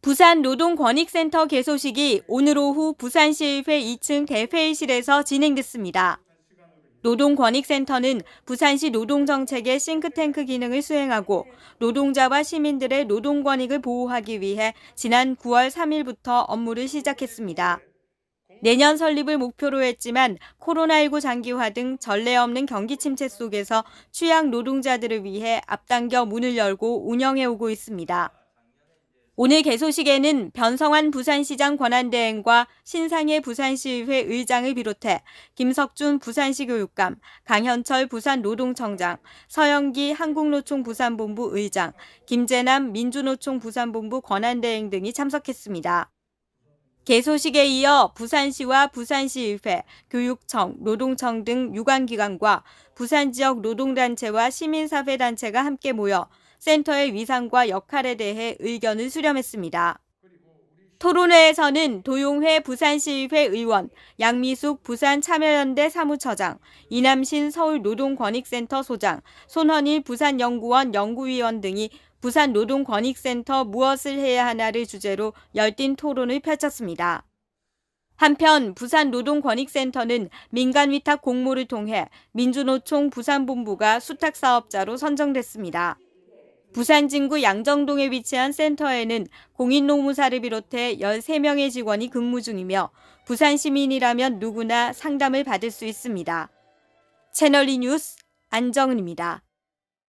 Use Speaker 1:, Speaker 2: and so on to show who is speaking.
Speaker 1: 부산 노동권익센터 개소식이 오늘 오후 부산시의회 2층 대회의실에서 진행됐습니다. 노동권익센터는 부산시 노동정책의 싱크탱크 기능을 수행하고 노동자와 시민들의 노동권익을 보호하기 위해 지난 9월 3일부터 업무를 시작했습니다. 내년 설립을 목표로 했지만 코로나19 장기화 등 전례 없는 경기 침체 속에서 취약 노동자들을 위해 앞당겨 문을 열고 운영해 오고 있습니다. 오늘 개소식에는 변성환 부산시장 권한대행과 신상혜 부산시의회 의장을 비롯해 김석준 부산시 교육감, 강현철 부산 노동청장, 서영기 한국노총 부산본부 의장, 김재남 민주노총 부산본부 권한대행 등이 참석했습니다. 개소식에 이어 부산시와 부산시의회, 교육청, 노동청 등 유관기관과 부산 지역 노동단체와 시민사회단체가 함께 모여 센터의 위상과 역할에 대해 의견을 수렴했습니다. 토론회에서는 도용회 부산시의회 의원, 양미숙 부산참여연대 사무처장, 이남신 서울노동권익센터 소장, 손헌일 부산연구원 연구위원 등이 부산 노동권익센터 무엇을 해야 하나를 주제로 열띤 토론을 펼쳤습니다. 한편 부산 노동권익센터는 민간 위탁 공모를 통해 민주노총 부산본부가 수탁 사업자로 선정됐습니다. 부산 진구 양정동에 위치한 센터에는 공인노무사를 비롯해 13명의 직원이 근무 중이며 부산 시민이라면 누구나 상담을 받을 수 있습니다. 채널이 뉴스 안정은입니다.